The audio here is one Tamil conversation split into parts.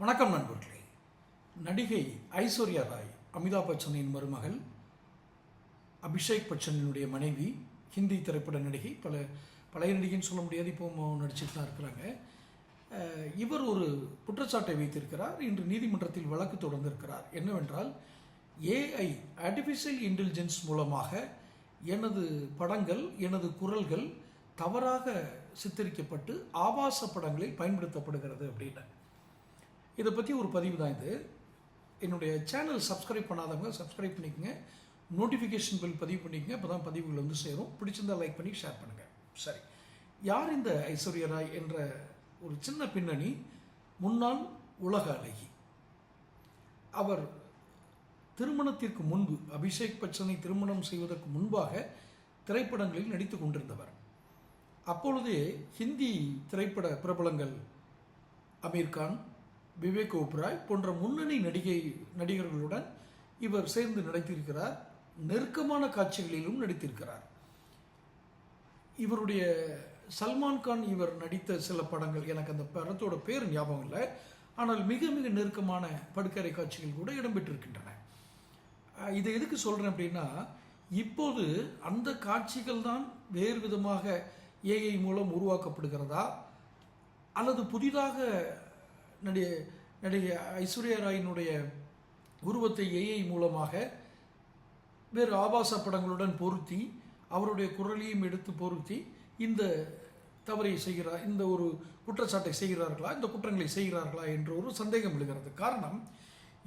வணக்கம் நண்பர்களே. நடிகை ஐஸ்வர்யா ராய் அமிதாப் பச்சனின் மருமகள் அபிஷேக் பச்சனினுடைய மனைவி ஹிந்தி திரைப்பட நடிகை பல பழைய நடிகைன்னு சொல்ல முடியாது இப்போ நடிச்சுட்டு தான் இருக்கிறாங்க. இவர் ஒரு குற்றச்சாட்டை வைத்திருக்கிறார் இன்று நீதிமன்றத்தில் வழக்கு தொடர்ந்திருக்கிறார். என்னவென்றால் ஏஐ ஆர்டிஃபிஷியல் இன்டெலிஜென்ஸ் மூலமாக எனது படங்கள் எனது குரல்கள் தவறாக சித்தரிக்கப்பட்டு ஆபாச படங்களில் பயன்படுத்தப்படுகிறது அப்படின்னு இதை பற்றி ஒரு பதிவு தான் இது. என்னுடைய சேனல் சப்ஸ்கிரைப் பண்ணாதவங்க சப்ஸ்கிரைப் பண்ணிக்கோங்க. நோட்டிஃபிகேஷன் பில் பதிவு பண்ணிக்கங்க. அப்போ தான் பதிவுகள் வந்து சேரும். பிடிச்சிருந்தா லைக் பண்ணி ஷேர் பண்ணுங்கள் சரி. யார் இந்த ஐஸ்வர்யா ராய் என்ற ஒரு சின்ன பின்னணி? முன்னாள் உலக அழகி. அவர் திருமணத்திற்கு முன்பு அபிஷேக் பச்சனை திருமணம் செய்வதற்கு முன்பாக திரைப்படங்களில் நடித்து கொண்டிருந்தவர். அப்பொழுதே ஹிந்தி திரைப்பட பிரபலங்கள் அமீர்கான் விவேக் ஓப்ராய் போன்ற முன்னணி நடிகை நடிகர்களுடன் இவர் சேர்ந்து நடித்திருக்கிறார். நெருக்கமான காட்சிகளிலும் நடித்திருக்கிறார். இவருடைய சல்மான் கான் இவர் நடித்த சில படங்கள் எனக்கு அந்த படத்தோட பேர் ஞாபகம் இல்லை. ஆனால் மிக மிக நெருக்கமான படுக்கரை காட்சிகள் கூட இடம்பெற்றிருக்கின்றன. இதை எதுக்கு சொல்கிறேன் அப்படின்னா இப்போது அந்த காட்சிகள் தான் வேறு விதமாக ஏஐ மூலம் உருவாக்கப்படுகிறதா? அல்லது புதிதாக நடிகை நடிகை ஐஸ்வர்யா ராயினுடைய உருவத்தை ஏஐ மூலமாக வேறு ஆபாச படங்களுடன் பொருத்தி அவருடைய குரலையும் எடுத்து பொருத்தி இந்த தவறை செய்கிறார் இந்த ஒரு குற்றச்சாட்டை செய்கிறார்களா இந்த குற்றங்களை செய்கிறார்களா என்ற ஒரு சந்தேகம் எழுகிறது. காரணம்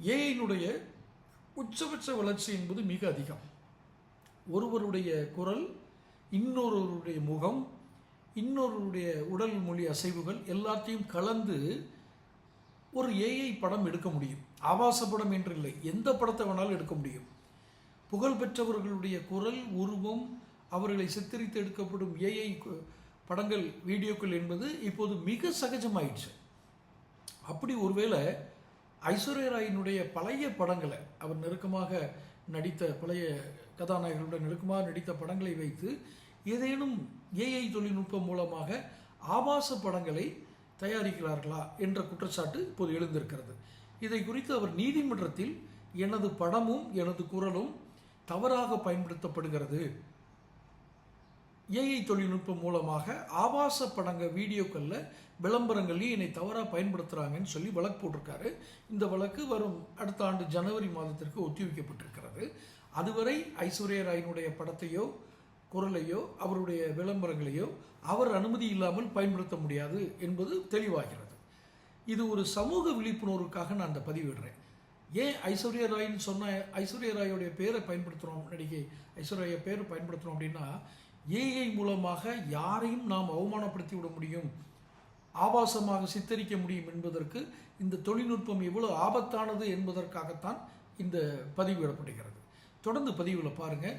ஏஐனுடைய உச்சபட்ச வளர்ச்சி என்பது மிக அதிகம். ஒருவருடைய குரல் இன்னொருவருடைய முகம் இன்னொருவருடைய உடல் மொழி அசைவுகள் எல்லாத்தையும் கலந்து ஒரு ஏஐ படம் எடுக்க முடியும். ஆபாச படம் என்று இல்லை எந்த படத்தை வேணாலும் எடுக்க முடியும். புகழ்பெற்றவர்களுடைய குரல் உருவம் அவர்களை சித்தரித்து எடுக்கப்படும் ஏஐ படங்கள் வீடியோக்கள் என்பது இப்போது மிக சகஜமாயிடுச்சு அப்படி ஒருவேளை ஐஸ்வர்யா ராயினுடைய பழைய படங்களை அவர் நெருக்கமாக நடித்த பழைய கதாநாயகர்களுடன் நெருக்கமாக நடித்த படங்களை வைத்து ஏதேனும் ஏஐ தொழில்நுட்பம் மூலமாக ஆபாச படங்களை தயாரிக்கிறார்களா என்ற குற்றச்சாட்டு இப்போது எழுந்திருக்கிறது. இதை குறித்து அவர் நீதிமன்றத்தில் எனது படமும் எனது குரலும் தவறாக பயன்படுத்தப்படுகிறது. ஏஐ தொழில்நுட்பம் மூலமாக ஆபாச படங்க வீடியோக்களில் விளம்பரங்கள்லையும் என்னை தவறாக பயன்படுத்துகிறாங்கன்னு சொல்லி வழக்கு போட்டிருக்காரு. இந்த வழக்கு வரும் அடுத்த ஆண்டு ஜனவரி மாதத்திற்கு ஒத்திவைக்கப்பட்டிருக்கிறது. அதுவரை ஐஸ்வர்யா ராயினுடைய படத்தையோ குரலையோ அவருடைய விளம்பரங்களையோ அவர் அனுமதி இல்லாமல் பயன்படுத்த முடியாது என்பது தெளிவாகிறது. இது ஒரு சமூக விழிப்புணர்வுக்காக நான் அந்த பதிவிடுறேன். ஏன் ஐஸ்வர்யா ராய்னு சொன்ன ஐஸ்வர்யா ராயோடைய பேரை பயன்படுத்துகிறோம் நடிகை ஐஸ்வர்யா பேரை பயன்படுத்துகிறோம் அப்படின்னா ஏஐ மூலமாக யாரையும் நாம் அவமானப்படுத்தி விட முடியும் ஆபாசமாக சித்தரிக்க முடியும் என்பதற்கு இந்த தொழில்நுட்பம் எவ்வளோ ஆபத்தானது என்பதற்காகத்தான் இந்த பதிவிடப்படுகிறது தொடர்ந்து பதிவில் பாருங்கள்